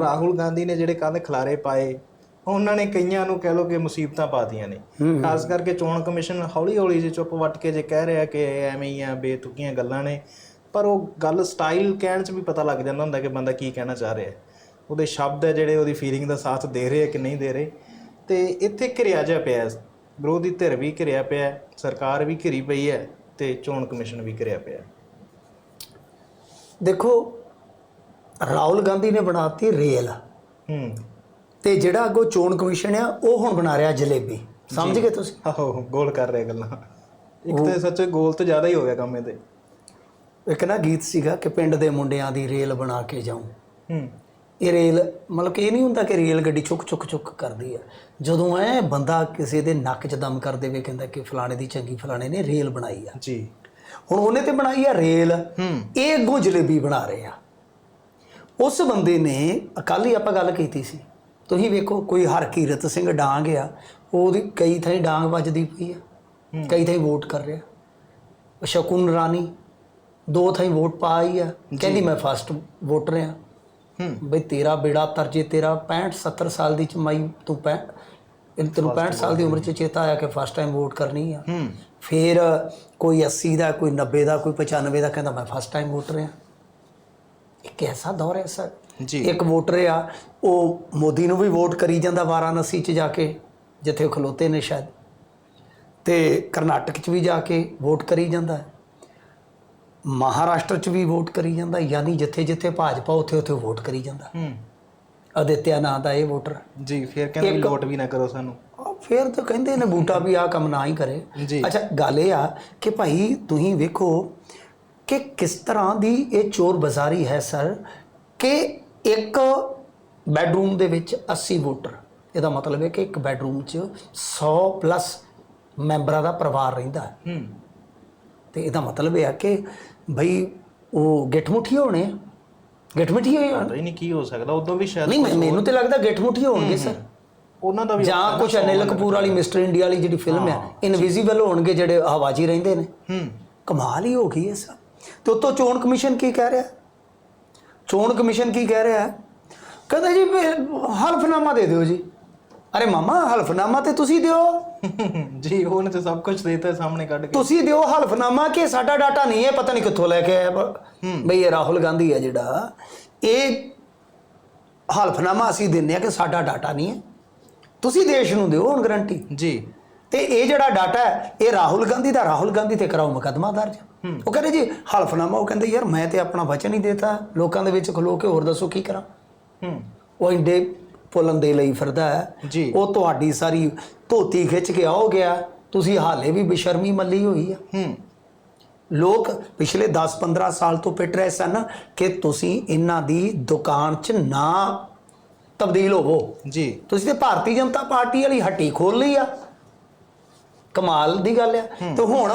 ਰਾਹੁਲ ਗਾਂਧੀ ਨੇ ਜਿਹੜੇ ਕੱਲ ਖਲਾਰੇ ਪਾਏ ਉਹਨਾਂ ਨੇ ਕਈਆਂ ਨੂੰ ਕਹਿ ਲੋ ਕਿ ਮੁਸੀਬਤਾਂ ਪਾਤੀਆਂ ਨੇ ਖਾਸ ਕਰਕੇ ਚੋਣ ਕਮਿਸ਼ਨ ਹੌਲੀ ਹੌਲੀ ਜਿਹੀ ਚੁੱਪ ਵੱਟ ਕੇ ਜੇ ਕਹਿ ਰਿਹਾ ਕਿ ਐਵੇਂ ਹੀ ਆ ਬੇਤੁਕੀਆਂ ਗੱਲਾਂ ਨੇ ਪਰ ਉਹ ਗੱਲ ਸਟਾਈਲ ਕਹਿਣ 'ਚ ਵੀ ਪਤਾ ਲੱਗ ਜਾਂਦਾ ਹੁੰਦਾ ਕਿ ਬੰਦਾ ਕੀ ਕਹਿਣਾ ਚਾਹ ਰਿਹਾ ਉਹਦੇ ਸ਼ਬਦ ਹੈ ਜਿਹੜੇ ਉਹਦੀ ਫੀਲਿੰਗ ਦਾ ਸਾਥ ਦੇ ਰਹੇ ਕਿ ਨਹੀਂ ਦੇ ਰਹੇ ਤੇ ਇੱਥੇ ਘਿਰਿਆ ਜਿਹਾ ਪਿਆ। ਵਿਰੋਧੀ ਧਿਰ ਵੀ ਘਿਰਿਆ ਪਿਆ ਸਰਕਾਰ ਵੀ ਘਿਰੀ ਪਈ ਹੈ ਤੇ ਚੋਣ ਕਮਿਸ਼ਨ ਵੀ ਘਿਰਿਆ ਪਿਆ। ਦੇਖੋ ਰਾਹੁਲ ਗਾਂਧੀ ਨੇ ਬਣਾਤੀ ਰੇਲ। ਹੂੰ। ਤੇ ਜਿਹੜਾ ਅੱਗੋਂ ਚੋਣ ਕਮਿਸ਼ਨ ਆ ਉਹ ਹੁਣ ਬਣਾ ਰਿਹਾ ਜਲੇਬੀ। ਸਮਝ ਗਏ ਤੁਸੀਂ? ਆਹੋ ਗੋਲ ਕਰ ਰਿਹਾ ਗੱਲਾਂ। ਇੱਕ ਤੇ ਸੱਚੇ ਗੋਲ ਤੇ ਜ਼ਿਆਦਾ ਹੀ ਹੋ ਗਿਆ ਕੰਮ ਇਹਦੇ। ਇੱਕ ਨਾ ਗੀਤ ਸੀਗਾ ਕਿ ਪਿੰਡ ਦੇ ਮੁੰਡਿਆਂ ਦੀ ਰੇਲ ਬਣਾ ਕੇ ਜਾਉਂ ਹੂੰ। ਇਹ ਰੇਲ ਮਤਲਬ ਕਿ ਇਹ ਨਹੀਂ ਹੁੰਦਾ ਕਿ ਰੇਲ ਗੱਡੀ ਚੁੱਕ ਚੁੱਕ ਚੁੱਕ ਕਰਦੀ ਆ। ਜਦੋਂ ਐ ਬੰਦਾ ਕਿਸੇ ਦੇ ਨੱਕ 'ਚ ਦਮ ਕਰ ਦੇਵੇ ਕਹਿੰਦਾ ਕਿ ਫਲਾਣੇ ਦੀ ਚੰਗੀ ਫਲਾਣੇ ਨੇ ਰੇਲ ਬਣਾਈ ਆ। ਜੀ। ਹੁਣ ਉਹਨੇ ਤੇ ਬਣਾਈ ਆ ਰੇਲ। ਹੂੰ। ਇਹ ਅੱਗੋਂ ਜਲੇਬੀ ਬਣਾ ਰਹੇ ਆ। ਉਸ ਬੰਦੇ ਨੇ ਹੀ ਆਪਾਂ ਗੱਲ ਕੀਤੀ ਸੀ। ਤੁਸੀਂ ਵੇਖੋ ਕੋਈ ਹਰਕੀਰਤ ਸਿੰਘ ਡਾਂਗ ਆ ਉਹਦੀ ਕਈ ਥਾਈਂ ਡਾਂਗ ਵੱਜਦੀ ਪਈ ਆ। ਕਈ ਥਾਈਂ ਵੋਟ ਕਰ ਰਿਹਾ। ਸ਼ਕੁਨ ਰਾਣੀ ਦੋ ਥਾਈਂ ਵੋਟ ਪਾਈ ਆ। ਕਹਿੰਦੀ ਮੈਂ ਫਸਟ ਵੋਟਰ ਆ। ਹੂੰ। ਬਈ ਤੇਰਾ ਬੇੜਾ ਤਰਜੇ ਤੇਰਾ 65 70 ਸਾਲ ਦੀ ਚਮਾਈ ਤੂੰ ਪੈ ਇਹ ਤੈਨੂੰ 65 ਸਾਲ ਦੀ ਉਮਰ ਚ ਚੇਤਾ ਆਇਆ ਕਿ ਫਸਟ ਟਾਈਮ ਵੋਟ ਕਰਨੀ ਆ। ਹੂੰ। ਫਿਰ ਕੋਈ 80 ਦਾ ਕੋਈ 90 ਦਾ ਕੋਈ 95 ਦਾ ਕਹਿੰਦਾ ਮੈਂ ਫਸਟ ਟਾਈਮ ਵੋਟਰ ਆ। ਇੱਕ ਐਸਾ ਦੌਰ ਹੈ ਸਰ। ਜੀ। ਇੱਕ ਵੋਟਰ ਆ ਉਹ ਮੋਦੀ ਨੂੰ ਵੀ ਵੋਟ ਕਰੀ ਜਾਂਦਾ ਵਾਰਾਣਸੀ ਚ ਜਾ ਕੇ ਜਿੱਥੇ ਉਹ ਖਲੋਤੇ ਨੇ ਸ਼ਾਇਦ। ਤੇ ਕਰਨਾਟਕ ਚ ਵੀ ਜਾ ਕੇ ਵੋਟ ਕਰੀ ਜਾਂਦਾ ਮਹਾਰਾਸ਼ਟਰ ਚ ਵੀ ਵੋਟ ਕਰੀ ਜਾਂਦਾ ਯਾਨੀ ਜਿੱਥੇ ਜਿੱਥੇ ਭਾਜਪਾ ਉੱਥੇ ਉੱਥੇ ਵੋਟ ਕਰੀ ਜਾਂਦਾ। ਹੂੰ। ਅਦਿੱਤਿਆ ਨਾਂ ਦਾ ਇਹ ਵੋਟਰ। ਜੀ ਫਿਰ ਕਹਿੰਦੇ ਵੀ ਲੋਟ ਵੀ ਨਾ ਕਰੋ ਸਾਨੂੰ। ਫਿਰ ਤਾਂ ਕਹਿੰਦੇ ਨੇ ਬੂਟਾ ਵੀ ਆ ਕੰਮ ਨਾ ਹੀ ਕਰੇ। ਅੱਛਾ ਗੱਲ ਇਹ ਆ ਕਿ ਭਾਈ ਤੁਸੀਂ ਵੇਖੋ ਕਿ ਕਿਸ ਤਰ੍ਹਾਂ ਦੀ ਇਹ ਚੋਰ ਬਾਜ਼ਾਰੀ ਹੈ ਸਰ ਕਿ ਇੱਕ ਬੈੱਡਰੂਮ ਦੇ ਵਿੱਚ 80 ਵੋਟਰ? ਇਹਦਾ ਮਤਲਬ ਹੈ ਕਿ ਇੱਕ ਬੈੱਡਰੂਮ 'ਚ 100 ਪਲੱਸ ਮੈਂਬਰਾਂ ਦਾ ਪਰਿਵਾਰ ਰਹਿੰਦਾ ਹੈ। ਹੂੰ। ਤੇ ਇਹਦਾ ਮਤਲਬ ਇਹ ਆ ਕਿ ਭਈ ਉਹ ਗਿੱਠਮੁੱਠੀ ਹੋਣੇ। ਗਿੱਠਮੁੱਠੀ ਹੋਏ ਪਤਾ ਹੀ ਨਹੀਂ ਕੀ ਹੋ ਸਕਦਾ ਉਦੋਂ ਵੀ ਸ਼ਾਇਦ ਨਹੀਂ ਮੈਨੂੰ ਤੇ ਲੱਗਦਾ ਗਿੱਠਮੁੱਠੀ ਹੋਣਗੇ ਸਰ। ਉਹਨਾਂ ਦਾ ਵੀ ਜਾਂ ਕੁਝ ਅਨਿਲ ਕਪੂਰ ਵਾਲੀ ਮਿਸਟਰ ਇੰਡੀਆ ਵਾਲੀ ਜਿਹੜੀ ਫਿਲਮ ਆ ਇਨਵਿਜ਼ੀਬਲ ਹੋਣਗੇ ਜਿਹੜੇ ਹੀ ਰਹਿੰਦੇ ਨੇ। ਹੂੰ। ਕਮਾਲ ਹੀ ਹੋ ਗਈ ਇਹ ਸਭ ਤੇ ਉਤੋਂ ਚੋਣ ਕਮਿਸ਼ਨ ਕੀ ਕਹਿ ਰਿਹਾ? ਚੋਣ ਕਮਿਸ਼ਨ ਕੀ ਕਹਿ ਰਿਹਾ? ਕਹਿੰਦਾ ਜੀ ਹਲਫਨਾਮਾ ਦੇ ਦਿਓ ਜੀ। ਅਰੇ ਮਾਮਾ ਹਲਫਨਾਮਾ ਤੇ ਤੁਸੀਂ ਦਿਓ। ਜੀ ਉਹਨੇ ਤੇ ਸਭ ਕੁਝ ਦੇਤਾ ਸਾਹਮਣੇ ਕੱਢ ਕੇ। ਤੁਸੀਂ ਦਿਓ ਹਲਫਨਾਮਾ ਕਿ ਸਾਡਾ ਡਾਟਾ ਨਹੀਂ ਹੈ ਪਤਾ ਨਹੀਂ ਕਿੱਥੋਂ ਲੈ ਕੇ ਆਇਆ। ਬਈ ਇਹ ਰਾਹੁਲ ਗਾਂਧੀ ਹੈ ਜਿਹੜਾ। ਇਹ ਹਲਫਨਾਮਾ ਅਸੀਂ ਦਿੰਨੇ ਆ ਕਿ ਸਾਡਾ ਡਾਟਾ ਨਹੀਂ ਹੈ। ਤੁਸੀਂ ਦੇਸ਼ ਨੂੰ ਦਿਓ ਹੁਣ ਗਰੰਟੀ। ਜੀ। ਤੇ ਇਹ ਜਿਹੜਾ ਡਾਟਾ ਹੈ ਇਹ ਰਾਹੁਲ ਗਾਂਧੀ ਦਾ ਰਾਹੁਲ ਗਾਂਧੀ ਤੇ ਕਰਾਓ ਮੁਕੱਦਮਾ ਦਰਜ। ਉਹ ਕਹਿੰਦੇ ਜੀ ਹਲਫਨਾਮਾ ਉਹ ਕਹਿੰਦੇ ਯਾਰ ਮੈਂ ਤੇ ਆਪਣਾ ਵਚਨ ਹੀ ਦੇਤਾ ਲੋਕਾਂ ਦੇ ਵਿੱਚ ਖਲੋ ਕੇ ਹੋਰ ਦੱਸੋ ਕੀ ਕਰਾਂ? ਹੂੰ। ਉਹ ਇੰਡੇ ਪੁੱਲਣ ਦੇ ਲਈ ਫਿਰਦਾ ਹੈ। ਜੀ। ਉਹ ਤੁਹਾਡੀ ਸਾਰੀ ਧੋਤੀ ਖਿੱਚ ਕੇ ਆਓ ਗਿਆ ਤੁਸੀਂ ਹਾਲੇ ਵੀ ਬੇਸ਼ਰਮੀ ਮੱਲੀ ਹੋਈ ਆ। ਹੂੰ। ਲੋਕ ਪਿਛਲੇ 10-15 ਸਾਲ ਤੋਂ ਪਿੱਟ ਰਹੇ ਸਨ ਕਿ ਤੁਸੀਂ ਇਹਨਾਂ ਦੀ ਦੁਕਾਨ 'ਚ ਨਾ ਤਬਦੀਲ ਹੋਵੋ। ਜੀ। ਤੁਸੀਂ ਤੇ ਭਾਰਤੀ ਜਨਤਾ ਪਾਰਟੀ ਵਾਲੀ ਹੱਟੀ ਖੋਲ ਲਈ ਆ। ਕਮਾਲ ਦੀ ਗੱਲ ਆ। ਤੇ ਹੁਣ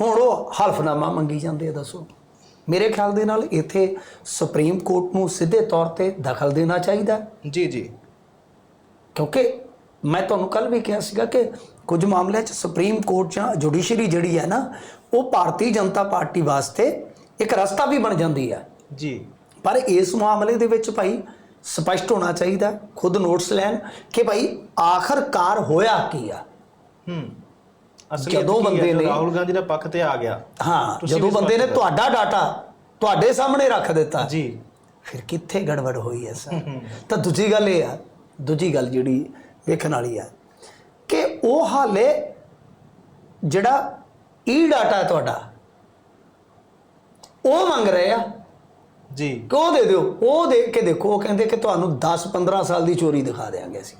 ਹੁਣ ਉਹ ਹਲਫਨਾਮਾ ਮੰਗੀ ਜਾਂਦੇ ਆ ਦੱਸੋ। ਮੇਰੇ ਖਿਆਲ ਦੇ ਨਾਲ ਇੱਥੇ ਸੁਪਰੀਮ ਕੋਰਟ ਨੂੰ ਸਿੱਧੇ ਤੌਰ ਤੇ ਦਖਲ ਦੇਣਾ ਚਾਹੀਦਾ। ਜੀ ਜੀ। ਕਿਉਂਕਿ ਮੈਂ ਤੁਹਾਨੂੰ ਕੱਲ ਵੀ ਕਿਹਾ ਸੀਗਾ ਕਿ ਕੁਝ ਮਾਮਲਿਆਂ 'ਚ ਸੁਪਰੀਮ ਕੋਰਟ ਜਾਂ ਜੁਡੀਸ਼ਰੀ ਜਿਹੜੀ ਹੈ ਨਾ ਉਹ ਭਾਰਤੀ ਜਨਤਾ ਪਾਰਟੀ ਵਾਸਤੇ ਇੱਕ ਰਸਤਾ ਵੀ ਬਣ ਜਾਂਦੀ ਹੈ ਜੀ। ਪਰ ਇਸ ਮਾਮਲੇ ਦੇ ਵਿੱਚ ਭਾਈ ਸਪਸ਼ਟ ਹੋਣਾ ਚਾਹੀਦਾ ਖੁਦ ਨੋਟਸ ਲੈਣ ਕਿ ਭਾਈ ਆਖਰਕਾਰ ਹੋਇਆ ਕੀ ਆ। ਹੂੰ। ਅਸਲੀ ਜਦੋਂ ਬੰਦੇ ਨੇ- ਰਾਹੁਲ ਗਾਂਧੀ ਦਾ ਪੱਖ ਤੇ ਆ ਗਿਆ ਹਾਂ ਜਦੋਂ ਬੰਦੇ ਨੇ ਤੁਹਾਡਾ ਡਾਟਾ ਤੁਹਾਡੇ ਸਾਹਮਣੇ ਰੱਖ ਦਿੱਤਾ ਜੀ। ਫਿਰ ਕਿੱਥੇ ਗੜਬੜ ਹੋਈ ਹੈ ਸਰ? ਤਾਂ ਦੂਜੀ ਗੱਲ ਇਹ ਆ ਦੂਜੀ ਗੱਲ ਜਿਹੜੀ ਵੇਖਣ ਵਾਲੀ ਆ ਕਿ ਉਹ ਹਾਲੇ ਜਿਹੜਾ ਈ ਡਾਟਾ ਹੈ ਤੁਹਾਡਾ ਉਹ ਮੰਗ ਰਹੇ ਆ। ਜੀ। ਕਿ ਦੇ ਦਿਓ? ਉਹ ਦੇ ਕੇ ਦੇਖੋ ਉਹ ਕਹਿੰਦੇ ਕਿ ਤੁਹਾਨੂੰ 10-15 ਸਾਲ ਦੀ ਚੋਰੀ ਦਿਖਾ ਦੇਾਂਗੇ ਅਸੀਂ।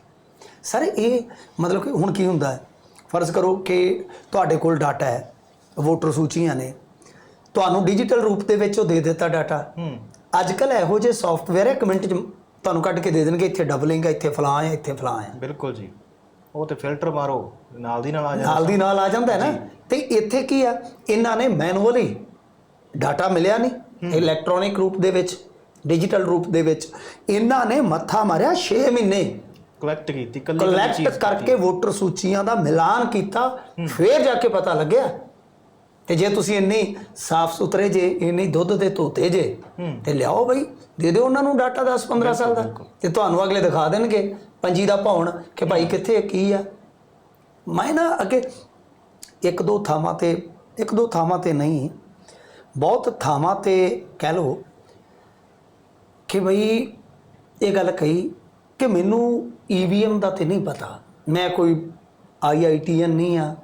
ਸਰ ਇਹ ਮਤਲਬ ਕਿ ਹੁਣ ਕੀ ਹੁੰਦਾ ਹੈ? ਫਰਜ਼ ਕਰੋ ਕਿ ਤੁਹਾਡੇ ਕੋਲ ਡਾਟਾ ਹੈ ਵੋਟਰ ਸੂਚੀਆਂ ਨੇ। ਤੁਹਾਨੂੰ ਡਿਜੀਟਲ ਰੂਪ ਦੇ ਵਿੱਚ ਉਹ ਦੇ ਦਿੱਤਾ ਡਾਟਾ। ਹੂੰ। ਅੱਜ ਕੱਲ ਇਹੋ ਜਿਹੇ ਸੌਫਟਵੇਅਰ ਹੈ ਕਮੈਂਟ 'ਚ ਤੁਹਾਨੂੰ ਕੱਢ ਕੇ ਦੇ ਦੇਣਗੇ ਇੱਥੇ ਡਬਲਿੰਗ ਹੈ ਇੱਥੇ ਫਲਾਂ ਹੈ ਇੱਥੇ ਫਲਾਂ ਹੈ। ਬਿਲਕੁਲ ਜੀ। ਉਹ ਤੇ ਫਿਲਟਰ ਮਾਰੋ ਨਾਲ ਦੀ ਨਾਲ ਆ ਜਾਂਦਾ। ਨਾਲ ਦੀ ਨਾਲ ਆ ਜਾਂਦਾ ਹੈ ਨਾ। ਤੇ ਇੱਥੇ ਕੀ ਆ? ਇਹਨਾਂ ਨੇ ਮੈਨੂਅਲੀ ਡਾਟਾ ਮਿਲਿਆ ਨਹੀਂ ਇਲੈਕਟ੍ਰੋਨਿਕ ਰੂਪ ਦੇ ਵਿੱਚ ਡਿਜੀਟਲ ਰੂਪ ਦੇ ਵਿੱਚ। ਇਹਨਾਂ ਨੇ ਮੱਥਾ ਮਾਰਿਆ 6 ਮਹੀਨੇ। ਕਲੈਕਟ ਕੀਤੀ ਕੱਲੀ ਕੱਲੀ ਕਲੈਕਟ ਕਰਕੇ ਵੋਟਰ ਸੂਚੀਆਂ ਦਾ ਮਿਲਾਨ ਕੀਤਾ ਫਿਰ ਜਾ ਕੇ ਪਤਾ ਲੱਗਿਆ। ਤੇ ਜੇ ਤੁਸੀਂ ਇੰਨੀ ਸਾਫ਼ ਸੁਥਰੇ ਜੇ ਇੰਨੀ ਦੁੱਧ ਦੇ ਧੋਤੇ ਜੇ ਤੇ ਲਿਆਓ ਬਈ ਦੇ ਦਿਓ ਉਹਨਾਂ ਨੂੰ ਡਾਟਾ 10 15 ਸਾਲ ਦਾ। ਤੇ ਤੁਹਾਨੂੰ ਅਗਲੇ ਦਿਖਾ ਦੇਣਗੇ ਪੰਜੀ ਦਾ ਭੌਣ ਕਿ ਭਾਈ ਕਿੱਥੇ ਕੀ ਆ। ਮੈਂ ਨਾ ਅੱਗੇ ਇੱਕ ਦੋ ਥਾਵਾਂ ਤੇ ਇੱਕ ਦੋ ਥਾਵਾਂ ਤੇ ਨਹੀਂ ਬਹੁਤ ਥਾਵਾਂ ਤੇ ਕਹਿ ਲਓ ਕਿ ਬਈ ਇਹ ਗੱਲ ਕਹੀ ਕਿ ਮੈਨੂੰ ਈਵੀਐਮ ਦਾ ਤੇ ਨਹੀਂ ਪਤਾ। ਮੈਂ ਕੋਈ ਆਈਆਈਟੀਐਨ ਨਹੀਂ ਆ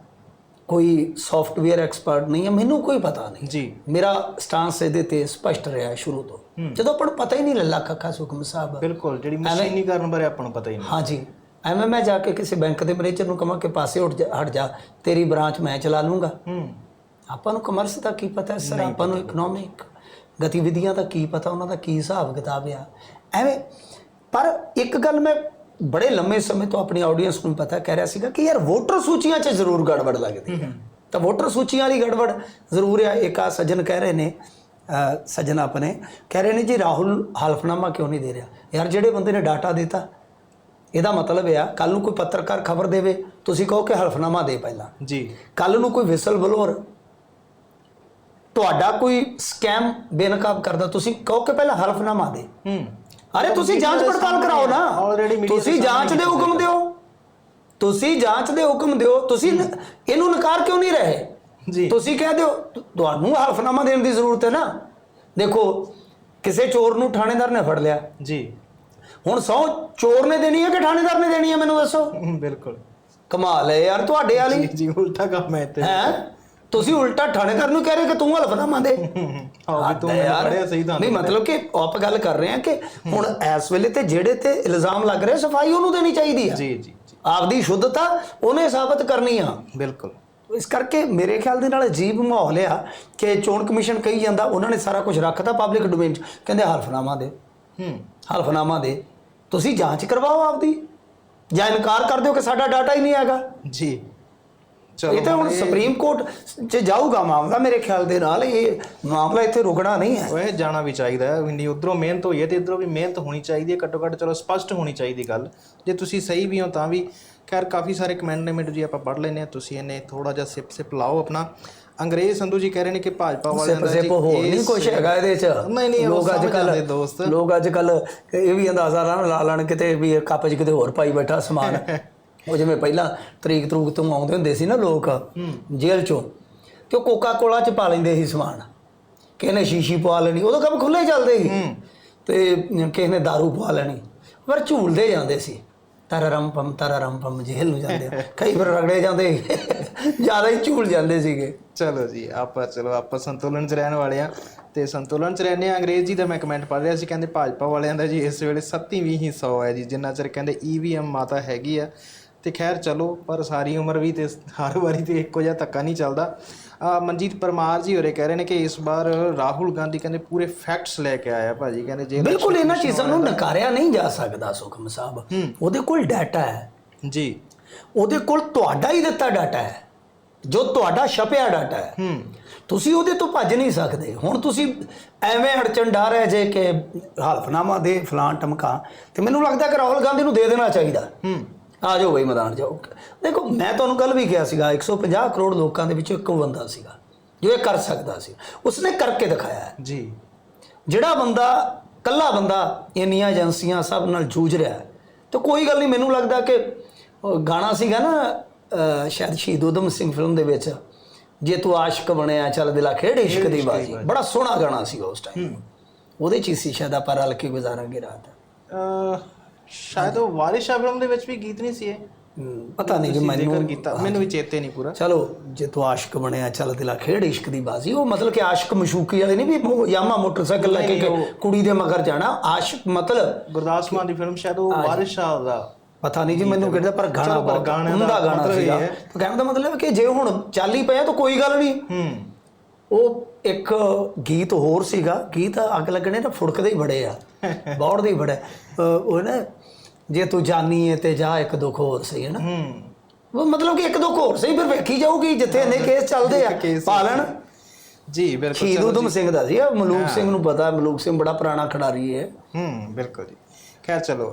ਕੋਈ ਸੌਫਟਵੇਅਰ ਐਕਸਪਰਟ ਨਹੀਂ ਆ ਮੈਨੂੰ ਕੋਈ ਪਤਾ ਨਹੀਂ। ਜੀ। ਮੇਰਾ ਸਟਾਂਸ ਇਹਦੇ ਤੇ ਸਪਸ਼ਟ ਰਿਹਾ ਸ਼ੁਰੂ ਤੋਂ। ਜਦੋਂ ਆਪਾਂ ਨੂੰ ਪਤਾ ਹੀ ਨਹੀਂ ਲੱਲਾ ਕੱਕਾ ਸੁਖਮ ਸਾਹਿਬ। ਬਿਲਕੁਲ ਜਿਹੜੀ ਮਸ਼ੀਨੀਕਰਨ ਬਾਰੇ ਆਪਾਂ ਨੂੰ ਪਤਾ ਹੀ ਨਹੀਂ। ਹਾਂਜੀ ਐਵੇਂ ਮੈਂ ਜਾ ਕੇ ਕਿਸੇ ਬੈਂਕ ਦੇ ਮੈਨੇਜਰ ਨੂੰ ਕਹਾਂ ਕਿ ਪਾਸੇ ਉੱਠ ਜਾ ਹਟ ਜਾ ਤੇਰੀ ਬ੍ਰਾਂਚ ਮੈਂ ਚਲਾ ਲੂੰਗਾ। ਹੂੰ। ਆਪਾਂ ਨੂੰ ਕਮਰਸ ਦਾ ਕੀ ਪਤਾ ਸਰ? ਆਪਾਂ ਨੂੰ ਇਕਨੋਮਿਕ ਗਤੀਵਿਧੀਆਂ ਦਾ ਕੀ ਪਤਾ ਉਹਨਾਂ ਦਾ ਕੀ ਹਿਸਾਬ ਕਿਤਾਬ ਆ। ਐਵੇਂ ਪਰ ਇੱਕ ਗੱਲ ਮੈਂ ਬੜੇ ਲੰਮੇ ਸਮੇਂ ਤੋਂ ਆਪਣੀ ਆਡੀਅנס ਨੂੰ ਪਤਾ ਕਹਿ ਰਿਹਾ ਸੀਗਾ ਕਿ ਯਾਰ ਵੋਟਰ ਸੂਚੀਆਂ 'ਚ ਜ਼ਰੂਰ ਗੜਬੜ ਲੱਗਦੀ ਹੈ। ਤਾਂ ਵੋਟਰ ਸੂਚੀਆਂ ਵਾਲੀ ਗੜਬੜ ਜ਼ਰੂਰ ਆ। ਇੱਕ ਆ ਸੱਜਣ ਕਹਿ ਰਹੇ ਨੇ ਸੱਜਣ ਆਪਣੇ ਕਹਿ ਰਹੇ ਨੇ ਜੀ ਰਾਹੁਲ ਹਲਫਨਾਮਾ ਕਿਉਂ ਨਹੀਂ ਦੇ ਰਿਹਾ? ਯਾਰ ਜਿਹੜੇ ਬੰਦੇ ਨੇ ਡਾਟਾ ਦਿੱਤਾ ਇਹਦਾ ਮਤਲਬ ਆ ਕੱਲ ਨੂੰ ਕੋਈ ਪੱਤਰਕਾਰ ਖਬਰ ਦੇਵੇ ਤੁਸੀਂ ਕਹੋ ਕਿ ਹਲਫਨਾਮਾ ਦੇ ਪਹਿਲਾਂ। ਜੀ। ਕੱਲ ਨੂੰ ਕੋਈ ਵਿਸਲ ਬਲੋਰ ਤੁਹਾਡਾ ਕੋਈ ਸਕੈਮ ਬੇਨਕਾਬ ਕਰਦਾ ਤੁਸੀਂ ਕਹੋ ਕਿ ਪਹਿਲਾਂ ਹਲਫਨਾਮਾ ਦੇ। ਹੂੰ। ਅਰੇ ਤੁਸੀਂ ਜਾਂਚ ਪੜਤਾਲ ਕਰਾਓ ਨਾ। ਤੁਸੀਂ ਜਾਂਚ ਦੇ ਹੁਕਮ ਦਿਓ। ਤੁਸੀਂ ਜਾਂਚ ਦੇ ਹੁਕਮ ਦਿਓ। ਤੁਸੀਂ ਇਹਨੂੰ ਨਕਾਰ ਕਿਉਂ ਨਹੀਂ ਰਹੇ? ਜੀ। ਤੁਸੀਂ ਕਹਿ ਦਿਓ ਤੁਹਾਨੂੰ ਹਲਫਨਾਮਾ ਦੇਣ ਦੀ ਜ਼ਰੂਰਤ ਹੈ ਨਾ। ਦੇਖੋ ਕਿਸੇ ਚੋਰ ਨੂੰ ਥਾਣੇਦਾਰ ਨੇ ਫੜ ਲਿਆ। ਜੀ। ਹੁਣ ਸੌ ਚੋਰ ਨੇ ਦੇਣੀ ਹੈ ਕਿ ਥਾਣੇਦਾਰ ਨੇ ਦੇਣੀ ਹੈ? ਮੈਨੂੰ ਦੱਸੋ। ਬਿਲਕੁਲ। ਕਮਾਲ ਹੈ ਯਾਰ ਤੁਹਾਡੇ ਵਾਲੀ। ਜੀ ਉਲਟਾ ਕੰਮ ਹੈ ਤੇ ਹੈ? ਤੁਸੀਂ ਉਲਟਾ ਥਾਣੇਦਾਰ ਨੂੰ ਕਹਿ ਰਹੇ ਕਿ ਤੂੰ ਹਲਫਨਾਮਾ ਦੇ ਹਾਂ ਵੀ ਤੂੰ ਮੈਨੂੰ। ਪੜਿਆ ਸਹੀ ਤਾਂ ਨਹੀਂ ਮਤਲਬ ਕਿ ਆਪਾਂ ਗੱਲ ਕਰ ਰਹੇ ਹਾਂ ਕਿ ਹੁਣ ਇਸ ਵੇਲੇ ਤੇ ਜਿਹੜੇ ਤੇ ਇਲਜ਼ਾਮ ਲੱਗ ਰਿਹਾ ਸਫ਼ਾਈ ਉਹਨੂੰ ਦੇਣੀ ਚਾਹੀਦੀ ਆ। ਜੀ ਜੀ ਜੀ। ਆਪਦੀ ਸ਼ੁੱਧਤਾ ਉਹਨੇ ਸਾਬਤ ਕਰਨੀ ਆ। ਬਿਲਕੁਲ। ਇਸ ਕਰਕੇ ਮੇਰੇ ਖਿਆਲ ਦੇ ਨਾਲ ਅਜੀਬ ਮਾਹੌਲ ਆ ਕਿ ਚੋਣ ਕਮਿਸ਼ਨ ਕਹੀ ਜਾਂਦਾ ਉਹਨਾਂ ਨੇ ਸਾਰਾ ਕੁਝ ਰੱਖਤਾ ਪਬਲਿਕ ਡੋਮੇਨ 'ਚ। ਕਹਿੰਦੇ ਹਲਫਨਾਮਾ ਦੇ। ਹੂੰ। ਹਲਫਨਾਮਾ ਦੇ। ਤੁਸੀਂ ਜਾਂਚ ਕਰਵਾਓ ਆਪਦੀ। ਜਾਂ ਇਨਕਾਰ ਕਰ ਦਿਓ ਕਿ ਸਾਡਾ ਡਾਟਾ ਹੀ ਨਹੀਂ ਹੈਗਾ। ਜੀ। ਇਹ ਤਾਂ ਹੁਣ ਸੁਪਰੀਮ ਕੋਰਟ 'ਚ ਜਾਊਗਾ ਮਾਮਲਾ ਮੇਰੇ ਖਿਆਲ ਦੇ ਨਾਲ ਇਹ ਮਾਮਲਾ ਇੱਥੇ ਰੁਕਣਾ ਨਹੀਂ ਹੈ। ਇਹ ਜਾਣਾ ਵੀ ਚਾਹੀਦਾ ਹੈ। ਵੀ ਨਹੀਂ ਉਧਰੋਂ ਮਿਹਨਤ ਹੋਈ ਹੈ ਤੇ ਇਧਰੋਂ ਵੀ ਮਿਹਨਤ ਹੋਣੀ ਚਾਹੀਦੀ ਹੈ। ਘੱਟੋ ਘੱਟ ਚਲੋ ਸਪਸ਼ਟ ਹੋਣੀ ਚਾਹੀਦੀ ਗੱਲ। ਜੇ ਤੁਸੀਂ ਸਹੀ ਵੀ ਹੋ ਤਾਂ ਵੀ। ਖੈਰ ਕਾਫੀ ਸਾਰੇ ਕਮੈਂਟਮੈਂਟ ਜੀ ਆਪਾਂ ਪੜ੍ਹ ਲੈਨੇ ਆ ਤੁਸੀਂ ਇਹਨੇ ਥੋੜਾ ਜਿਹਾ ਸਿਪ ਸਿਪ ਲਾਓ ਆਪਣਾ। ਅੰਗਰੇਜ਼ ਸੰਧੂ ਜੀ ਕਹਿ ਰਹੇ ਨੇ ਕਿ ਭਾਜਪਾ ਵਾਲਿਆਂ ਦਾ ਸਿਪ ਹੋਰ ਨਹੀਂ ਕੁਛ ਹੈਗਾ ਇਹਦੇ 'ਚ। ਨਹੀਂ ਨਹੀਂ ਲੋਕ ਅੱਜ ਕੱਲ ਦੋਸਤ। ਲੋਕ ਅੱਜ ਕੱਲ ਇਹ ਵੀ ਅੰਦਾਜ਼ਾ ਲਾ ਲਾ ਲੈਣ ਕਿਤੇ ਵੀ ਕੱਪ 'ਚ ਕਿਤੇ ਹੋਰ ਪਾਈ ਬੈਠਾ ਸਮਾਨ। ਉਹ ਜਿਵੇਂ ਪਹਿਲਾਂ ਤਰੀਕ ਤਰੂਕ ਤੋਂ ਆਉਂਦੇ ਹੁੰਦੇ ਸੀ ਨਾ ਲੋਕ ਜੇਲ੍ਹ 'ਚੋਂ ਤੇ ਉਹ ਕੋਕਾ ਕੋਲਾ 'ਚ ਪਾ ਲੈਂਦੇ ਸੀ ਸਮਾਨ। ਕਿਸੇ ਨੇ ਸ਼ੀਸ਼ੀ ਪਵਾ ਲੈਣੀ ਉਦੋਂ ਕੰਮ ਖੁੱਲੇ ਚੱਲਦੇ ਸੀ। ਤੇ ਕਿਸੇ ਨੇ दारू ਪਵਾ ਲੈਣੀ ਪਰ ਝੂਲਦੇ ਜਾਂਦੇ ਸੀ। ਤਰਰਮ ਪਮ ਤਰਰਮ ਪਮ ਜੇਲ੍ਹ ਨੂੰ ਜਾਂਦੇ। ਕਈ ਵਾਰ ਰਗੜੇ ਜਾਂਦੇ ਜ਼ਿਆਦਾ ਹੀ ਝੂਲ ਜਾਂਦੇ ਸੀਗੇ। ਚਲੋ ਜੀ ਆਪਾਂ ਚਲੋ ਆਪਾਂ ਸੰਤੁਲਨ 'ਚ ਰਹਿਣ ਵਾਲੇ ਆ। ਤੇ ਸੰਤੁਲਨ 'ਚ ਰਹਿੰਦੇ ਆ ਅੰਗਰੇਜ਼ ਦਾ ਮੈਂ ਕਮੈਂਟ ਪੜ੍ਹ ਰਿਹਾ ਸੀ ਕਹਿੰਦੇ ਭਾਜਪਾ ਵਾਲਿਆਂ ਦਾ ਜੀ ਇਸ ਵੇਲੇ 7ਵੀਂ ਹੀ 100 ਹੈ ਜੀ। ਜਿੰਨਾ ਚਿਰ ਕਹਿੰਦੇ ਈਵੀਐਮ ਮਾਤਾ ਹੈਗੀ ਆ ਤੇ ਖੈਰ ਚਲੋ ਪਰ ਸਾਰੀ ਉਮਰ ਵੀ ਤੇ ਹਰ ਵਾਰੀ ਤੇ ਇੱਕੋ ਜਿਹਾ ਧੱਕਾ ਨਹੀਂ ਚੱਲਦਾ। ਆ ਮਨਜੀਤ ਪਰਮਾਰ ਜੀ ਹੋਰੇ ਕਹਿ ਰਹੇ ਨੇ ਕਿ ਇਸ ਵਾਰ ਰਾਹੁਲ ਗਾਂਧੀ ਕਹਿੰਦੇ ਪੂਰੇ ਫੈਕਟਸ ਲੈ ਕੇ ਆਇਆ ਭਾਜੀ ਕਹਿੰਦੇ ਜੇ ਬਿਲਕੁਲ ਇਹਨਾਂ ਚੀਜ਼ਾਂ ਨੂੰ ਨਕਾਰਿਆ ਨਹੀਂ ਜਾ ਸਕਦਾ ਸੁਖਮ ਸਾਹਿਬ। ਉਹਦੇ ਕੋਲ ਡਾਟਾ ਹੈ। ਜੀ। ਉਹਦੇ ਕੋਲ ਤੁਹਾਡਾ ਹੀ ਦਿੱਤਾ ਡਾਟਾ ਹੈ। ਜੋ ਤੁਹਾਡਾ ਛਪਿਆ ਡਾਟਾ ਹੈ। ਹੂੰ। ਤੁਸੀਂ ਉਹਦੇ ਤੋਂ ਭੱਜ ਨਹੀਂ ਸਕਦੇ। ਹੁਣ ਤੁਸੀਂ ਐਵੇਂ ਅੜਚਣ ਡਾਰ ਹੈ ਜੇ ਕਿ ਹਲਫਨਾਮਾ ਦੇ ਫਲਾਂ ਟਮਕਾ ਤੇ ਮੈਨੂੰ ਲੱਗਦਾ ਕਿ ਰਾਹੁਲ ਗਾਂਧੀ ਨੂੰ ਦੇ ਦੇਣਾ ਚਾਹੀਦਾ। ਹੂੰ। ਆ ਜਾਓ ਬਈ ਮੈਦਾਨ ਜਾਓ। ਦੇਖੋ ਮੈਂ ਤੁਹਾਨੂੰ ਕੱਲ ਵੀ ਕਿਹਾ ਸੀਗਾ 150 ਕਰੋੜ ਲੋਕਾਂ ਦੇ ਵਿੱਚੋਂ ਇੱਕੋ ਬੰਦਾ ਸੀਗਾ ਜੋ ਇਹ ਕਰ ਸਕਦਾ ਸੀ। ਉਸਨੇ ਕਰਕੇ ਦਿਖਾਇਆ ਹੈ। ਜੀ। ਜਿਹੜਾ ਬੰਦਾ ਕੱਲਾ ਬੰਦਾ ਇੰਨੀਆਂ ਏਜੰਸੀਆਂ ਸਭ ਨਾਲ ਜੂਝ ਰਿਹਾ ਹੈ ਤੇ ਕੋਈ ਗੱਲ ਨਹੀਂ ਮੈਨੂੰ ਲੱਗਦਾ ਕਿ ਗਾਣਾ ਸੀਗਾ ਨਾ ਸ਼ਾਇਦ ਸ਼ਹੀਦ ਊਧਮ ਸਿੰਘ ਫਿਲਮ ਦੇ ਵਿੱਚ ਜੇ ਤੂੰ ਆਸ਼ਿਕ ਬਣਿਆ ਚੱਲ ਦਿਲਾ ਖੇਡ ਇਸ਼ਕ ਦੀ ਬਾਜੀ। ਬੜਾ ਸੋਹਣਾ ਗਾਣਾ ਸੀਗਾ ਉਸ ਟਾਈਮ ਉਹਦੇ ਚ ਹੀ ਸੀ ਸ਼ਾਇਦ ਆਪਾਂ ਰਲ ਕੇ ਗੁਜ਼ਾਰਾਂਗੇ ਰਾਤ। ਸ਼ਾਇਦ ਉਹ ਵਾਰਿਸ ਫਿਲਮ ਦੇ ਵਿੱਚ ਵੀ ਗੀਤ ਨਹੀਂ ਸੀ ਇਹ। ਪਤਾ ਨਹੀਂ ਕਿ ਮੈਨੂੰ ਜ਼ਿਕਰ ਕੀਤਾ ਮੈਨੂੰ ਵੀ ਚੇਤੇ ਨਹੀਂ ਪੂਰਾ। ਚਲੋ ਜੇ ਤੂੰ ਆਸ਼ਿਕ ਬਣਿਆ ਚੱਲ ਦਿਲਾ ਖੇਡ ਇਸ਼ਕ ਦੀ ਬਾਜ਼ੀ। ਉਹ ਮਤਲਬ ਕਿ ਆਸ਼ਿਕ ਮਸ਼ੂਕੀ ਵਾਲੇ ਨਹੀਂ ਵੀ ਯਾਮਾ ਮੋਟਰਸਾਈਕਲ ਲੈ ਕੇ ਕੁੜੀ ਦੇ ਮਗਰ ਜਾਣਾ। ਆਸ਼ਿਕ ਮਤਲਬ ਗੁਰਦਾਸ ਮਾਨ ਦੀ ਫਿਲਮ ਸ਼ਾਇਦ ਉਹ ਵਾਰਿਸ ਸ਼ਾਹ ਦਾ ਪਤਾ ਨਹੀਂ ਜੀ ਮੈਨੂੰ ਕਿਹਦਾ ਪਰ ਗਾਣਾ ਪਰ ਗਾਣੇ ਦਾ ਗਾਣਾ ਸੀਗਾ। ਤਾਂ ਕਹਿਣ ਦਾ ਮਤਲਬ ਕਿ ਜੇ ਹੁਣ ਚੱਲ ਹੀ ਪਿਆ ਤਾਂ ਕੋਈ ਗੱਲ ਨਹੀਂ। ਹੂੰ। ਉਹ ਇੱਕ ਗੀਤ ਹੋਰ ਸੀਗਾ ਗੀਤ ਅੱਗ ਲੱਗਣੇ ਤਾਂ ਫੁੜਕਦੇ ਹੀ ਬੜੇ ਆ ਬੌੜਦੇ ਹੀ ਬੜੇ ਉਹ ਨਾ ਜੇ ਤੂੰ ਜਾਨੀ ਹੈ ਤੇ ਜਾ ਇੱਕ ਦੁੱਖ ਹੋਰ ਸਹੀ ਹੈ ਨਾ? ਹੂੰ। ਉਹ ਮਤਲਬ ਕਿ ਇੱਕ ਦੁੱਖ ਹੋਰ ਸਹੀ ਫਿਰ ਵੇਖੀ ਜਾਊਗੀ ਜਿੱਥੇ ਇੰਨੇ ਕੇਸ ਚੱਲਦੇ ਆ। ਪਾਲਣ? ਜੀ ਬਿਲਕੁਲ ਸ਼ਹੀਦ ਊਧਮ ਸਿੰਘ ਦਾ ਸੀ ਆ ਮਲੂਕ ਸਿੰਘ ਨੂੰ ਪਤਾ ਮਲੂਕ ਸਿੰਘ ਬੜਾ ਪੁਰਾਣਾ ਖਿਡਾਰੀ ਹੈ। ਹੂੰ ਬਿਲਕੁਲ ਜੀ। ਖੈਰ ਚਲੋ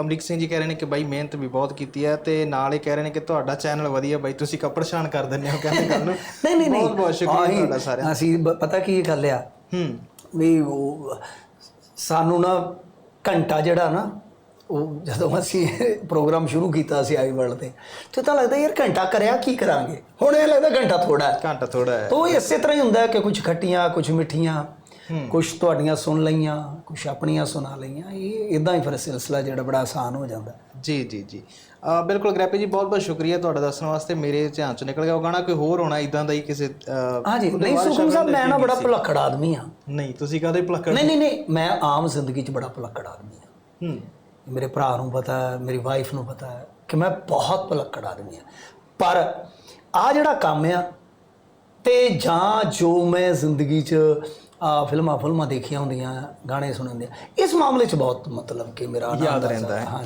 ਅਮਰੀਕ ਸਿੰਘ ਜੀ ਕਹਿ ਰਹੇ ਨੇ ਕਿ ਬਾਈ ਮਿਹਨਤ ਵੀ ਬਹੁਤ ਕੀਤੀ ਹੈ ਤੇ ਨਾਲ ਹੀ ਕਹਿ ਰਹੇ ਨੇ ਕਿ ਤੁਹਾਡਾ ਚੈਨਲ ਵਧੀਆ ਬਾਈ ਤੁਸੀਂ ਕੱਪੜ ਸ਼ਾਨ ਕਰ ਦਿੰਦੇ ਹੋ ਕਹਿੰਦੇ ਗੱਲ ਨੂੰ। ਨਹੀਂ ਨਹੀਂ ਨਹੀਂ। ਬਹੁਤ ਬਹੁਤ ਸ਼ੁਕਰੀਆ ਆਹੀਂ- ਤੁਹਾਡਾ ਸਾਰਿਆਂ ਅਸੀਂ ਪਤਾ ਕੀ ਗੱਲ ਆ? ਹੂੰ। ਵੀ ਉਹ ਸਾਨੂੰ ਨਾ ਘੰਟਾ ਜਿਹੜਾ ਨਾ ਉਹ ਜਦੋਂ ਅਸੀਂ ਪ੍ਰੋਗਰਾਮ ਸ਼ੁਰੂ ਕੀਤਾ ਸੀ ਆਈ ਵਰਲਡ ਤੇ ਤੇ ਤਾਂ ਲੱਗਦਾ ਯਾਰ ਘੰਟਾ ਕਰਿਆ ਕੀ ਕਰਾਂਗੇ? ਹੁਣ ਇਹ ਲੱਗਦਾ ਘੰਟਾ ਥੋੜਾ ਹੈ। ਘੰਟਾ ਥੋੜਾ ਹੈ। ਤੋ ਇਸੇ ਤਰ੍ਹਾਂ ਹੀ ਹੁੰਦਾ ਹੈ ਕਿ ਕੁਝ ਖੱਟੀਆਂ ਕੁਝ ਮਿੱਠੀਆਂ। ਕੁਝ ਤੁਹਾਡੀਆਂ ਸੁਣ ਲਈਆਂ ਕੁਝ ਆਪਣੀਆਂ ਸੁਣਾ ਲਈਆਂ ਇਹ ਇਦਾਂ ਹੀ ਫਿਰ ਸਿਲਸਿਲਾ ਜਿਹੜਾ ਬੜਾ ਆਸਾਨ ਹੋ ਜਾਂਦਾ। ਜੀ ਜੀ ਜੀ। ਬਿਲਕੁਲ ਗ੍ਰੈਪੀ ਜੀ ਬਹੁਤ ਬਹੁਤ ਸ਼ੁਕਰੀਆ ਤੁਹਾਡਾ ਦੱਸਣ ਵਾਸਤੇ ਮੇਰੇ ਧਿਆਨ ਚ ਨਿਕਲ ਗਿਆ। ਉਹ ਗਾਣਾ ਕੋਈ ਹੋਰ ਹੋਣਾ ਇਦਾਂ ਦਾ ਹੀ ਕਿਸੇ ਹਾਂਜੀ ਨਹੀਂ ਸੁਖਮ ਸਾਹਿਬ ਮੈਂ ਨਾ ਬੜਾ ਸੀ? ਭੁਲੱਕੜ ਆਦਮੀ ਹਾਂ। ਨਹੀਂ ਤੁਸੀਂ ਕਹਦੇ ਭਲਕੜ ਨਹੀਂ ਨਹੀਂ ਨਹੀਂ ਮੈਂ ਆਮ ਜ਼ਿੰਦਗੀ 'ਚ ਬੜਾ ਭੁਲੱਕੜ ਆਦਮੀ ਹਾਂ। ਹੂੰ। ਮੇਰੇ ਭਰਾ ਨੂੰ ਪਤਾ ਹੈ ਮੇਰੀ ਵਾਈਫ ਨੂੰ ਪਤਾ ਹੈ ਕਿ ਮੈਂ ਬਹੁਤ ਭੁਲੱਕੜ ਆਦਮੀ ਹਾਂ। ਪਰ ਆ ਜਿਹੜਾ ਕੰਮ ਆ ਤੇ ਜਾਂ ਜੋ ਮੈਂ ਜ਼ਿੰਦਗੀ 'ਚ ਆ ਫਿਲਮਾਂ ਫਿਲਮਾਂ ਦੇਖੀਆਂ ਹੁੰਦੀਆਂ ਗਾਣੇ ਸੁਣੇ ਹੁੰਦੇ ਆ ਇਸ ਮਾਮਲੇ 'ਚ ਬਹੁਤ ਮਤਲਬ ਕਿ ਮੇਰਾ ਯਾਦ ਰਹਿੰਦਾ ਹੈ।